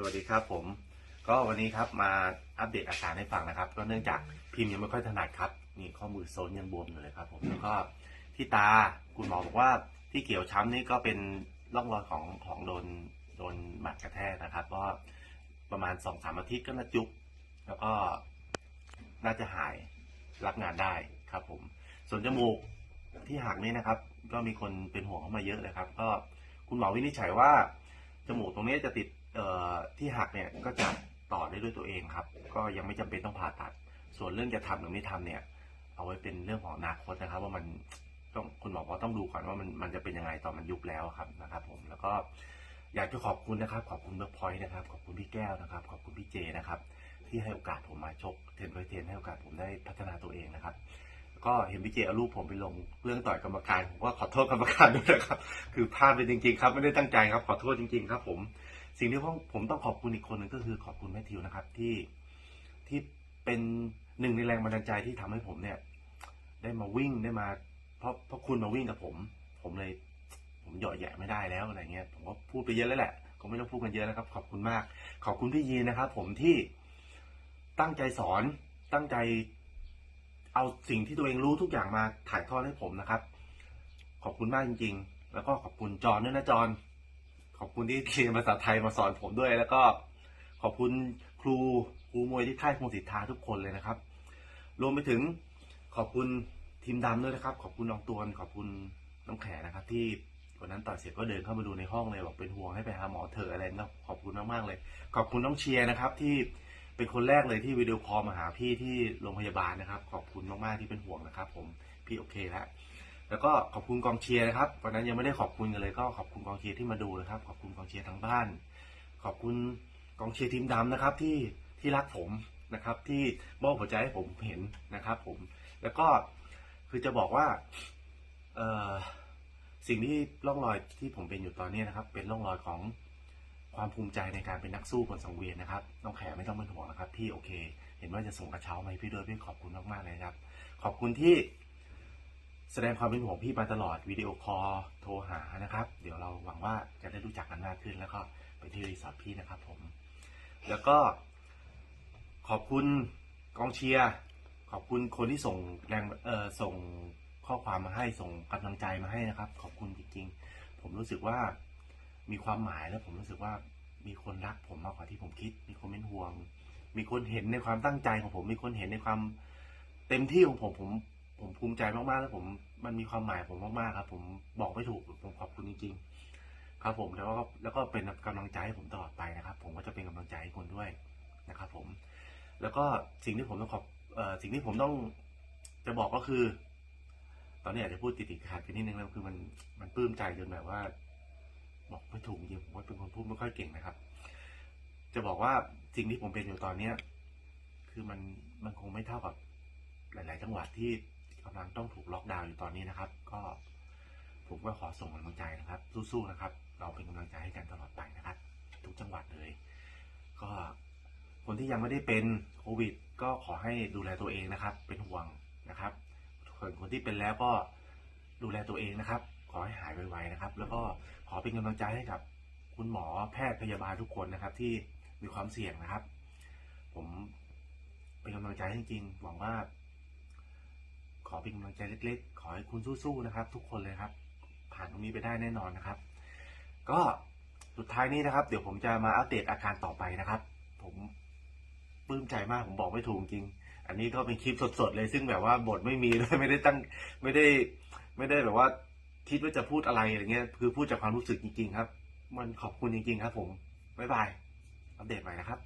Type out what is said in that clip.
สวัสดีครับผม ก็วันนี้ครับมาอัปเดตอาการให้ฟังนะครับ ก็เนื่องจากพิมพ์ยังไม่ค่อยถนัดครับนี่ข้อมือโซนยังบวมอยู่เลยครับผมแล้วก็ที่ตาคุณหมอบอกว่าที่เกี่ยวช้ำนี่ก็เป็นร่องรอยของของโดนโดนหมัดกระแทกนะครับก็ประมาณสองสามอาทิตย์ก็น่าจุกแล้วก็น่าจะหายรับงานได้ครับผม ส่วนจมูกที่หักนี่นะครับ ก็มีคนเป็นห่วงเข้ามาเยอะเลยครับ ก็คุณหมอวินิจฉัยว่าจมูกตรงนี้จะติด ที่หักเนี่ยก็จะต่อได้ด้วยตัวเองครับ ก็ยังไม่จำเป็นต้องผ่าตัด ส่วนเรื่องจะทำหรือไม่ทำเนี่ย เอาไว้เป็นเรื่องของอนาคตนะครับ ว่ามันต้องคุณหมอบอกว่าต้องดูก่อนว่ามันมันจะเป็นยังไงตอนมันยุบแล้วครับนะครับ ผมแล้วก็อยากจะขอบคุณนะครับ ขอบคุณเบิร์กพอยต์นะครับ ขอบคุณพี่แก้วนะครับ ขอบคุณพี่เจนะครับ ที่ให้โอกาสผมมาชกเทนไฟเทนให้โอกาสผมได้พัฒนาตัวเองนะครับ ก็เห็นพี่เจเอารูปผมไปลงเรื่องต่อยกรรมการผมก็ขอโทษกรรมการด้วยนะครับคือพลาดไปจริงๆครับไม่ได้ตั้งใจครับ ขอโทษจริง ๆ ครับ ผม สิ่งที่ผมผมต้องขอบคุณอีกคนหนึ่งก็คือขอบคุณแมทธิวนะครับ ที่ที่เป็นหนึ่งในแรงบันดาลใจที่ทำให้ผมเนี่ย ได้มาวิ่งได้มา เพราะเพราะคุณมาวิ่งกับผม ผมเลย ผมหยาะแยะไม่ได้แล้วอะไรเงี้ยผมก็พูดไปเยอะแล้วแหละคงไม่ต้องพูดกันเยอะนะครับ ขอบคุณมาก ขอบคุณพี่ยีนะครับ ผมที่ตั้งใจสอนตั้งใจ เอาสิ่งที่ตัวเองรู้ทุกอย่างมาถ่ายทอดให้ผมนะครับ ขอบคุณมากจริง ๆ แล้วก็ขอบคุณจอนด้วยนะจอนขอบคุณที่เรียนภาษาไทยมาสอนผมด้วย แล้วก็ขอบคุณครูครูมวยที่ค่ายพงศิทธาทุกคนเลยนะครับ รวมไปถึงขอบคุณทีมดำด้วยนะครับ ขอบคุณน้องตวนขอบคุณน้องแขนะครับ ที่วันนั้นต่อยเสร็จก็เดินเข้ามาดูในห้องเลยบอกเป็นห่วงให้ไปหาหมอเถอะอะไรนะขอบคุณมากๆเลย ขอบคุณน้องเชียร์นะครับที่ เป็นคนแรกเลยที่วิดีโอคอลมาหาพี่ที่โรงพยาบาลนะครับ ขอบคุณมากๆที่เป็นห่วงนะครับ ผมพี่โอเคแล้วแล้วก็ขอบคุณกองเชียร์นะครับวันนั้นยังไม่ได้ขอบคุณกันเลยก็ขอบคุณกองเชียร์ที่มาดูนะครับ ขอบคุณกองเชียร์ทางบ้าน ขอบคุณกองเชียร์ทีมดำนะครับ ที่ที่รักผมนะครับ ที่มอบหัวใจให้ผมเห็นนะครับ ผม แล้วก็คือจะบอกว่าเออสิ่งที่ร่องรอยที่ผมเป็นอยู่ตอนนี้นะครับ เป็นร่องรอยของ ความภูมิใจในการเป็นนักสู้บนสังเวียนนะครับน้องแขไม่ต้องเป็นห่วงนะครับพี่โอเค เห็นว่าจะส่งกระเช้ามาให้พี่ด้วยพี่ขอบคุณมากๆเลยครับ ขอบคุณที่แสดงความเป็นห่วงพี่มาตลอดวิดีโอคอลโทรหานะครับ เดี๋ยวเราหวังว่าจะได้รู้จักกันมากขึ้นแล้วก็ไปที่รีสอร์ทพี่นะครับผม แล้วก็ ขอบคุณกองเชียร์ขอบคุณคนที่ส่งแรงเอ่อส่งข้อความมาให้ส่งกำลังใจมาให้นะครับ ขอบคุณจริงๆ ผมรู้สึกว่า มีความหมายแล้วผมรู้สึกว่ามีคนรักผมมากกว่าที่ผมคิด มีคนเป็นห่วง มีคนเห็นในความตั้งใจของผม มีคนเห็นในความเต็มที่ของผมผม ผมภูมิใจมากๆแล้วผมมันมีความหมายผมมากๆครับ ผมบอกไม่ถูกผมขอบคุณจริง ๆ ครับ ผมแล้วก็แล้วก็เป็นกำลังใจให้ผมตลอดไปนะครับ ผมก็จะเป็นกำลังใจให้คุณด้วยนะครับ ผม แล้วก็สิ่งที่ผมต้องขอบสิ่งที่ผมต้องจะบอกก็คือ ตอนนี้อาจจะพูดติดติดขัดกันนิดนึงแล้วคือมันมันปลื้มใจจนแบบว่า อกไม่ถูกจริงผมว่าเป็นคนพูดไม่ค่อยเก่งนะครับ จะบอกว่าสิ่งที่ผมเป็นอยู่ตอนเนี้ยคือมันมันคงไม่เท่ากับหลาย ๆ จังหวัดที่กำลังต้องถูกล็อกดาวน์อยู่ตอนนี้นะครับ ก็ผมก็ขอส่งกำลังใจนะครับ สู้ๆนะครับ เราเป็นกำลังใจให้กันตลอดไปนะครับ ทุกจังหวัดเลย ก็คนที่ยังไม่ได้เป็นโควิด ก็ขอให้ดูแลตัวเองนะครับ เป็นห่วงนะครับส่วนคนที่เป็นแล้วก็ดูแลตัวเองนะครับ ขอให้หายไวๆนะครับ แล้วก็ขอเป็นกำลังใจให้กับคุณหมอแพทย์พยาบาลทุกคนนะครับ ที่มีความเสี่ยงนะครับ ผมเป็นกำลังใจใจริงๆหวังว่า ขอเป็นกำลังใจเล็ก ๆ ขอให้คุณสู้ๆนะครับ ทุกคนเลยครับ ผ่านตรงนี้ไปได้แน่นอนนะครับ ก็สุดท้ายนี้นะครับ เดี๋ยวผมจะมาอัปเดตอาการต่อไปนะครับ ผมปลื้มใจมากผมบอกไม่ถูกจริง อันนี้ก็เป็นคลิปสดๆเลย ซึ่งแบบว่าบทไม่มีด้วยไม่ได้ตั้งไม่ได้ ไม่ได้แบบว่า คิดว่าจะพูดอะไรอะไรเงี้ย คือพูดจากความรู้สึกจริงๆครับ มันขอบคุณจริงๆครับผม บ๊ายบาย อัปเดตใหม่นะครับ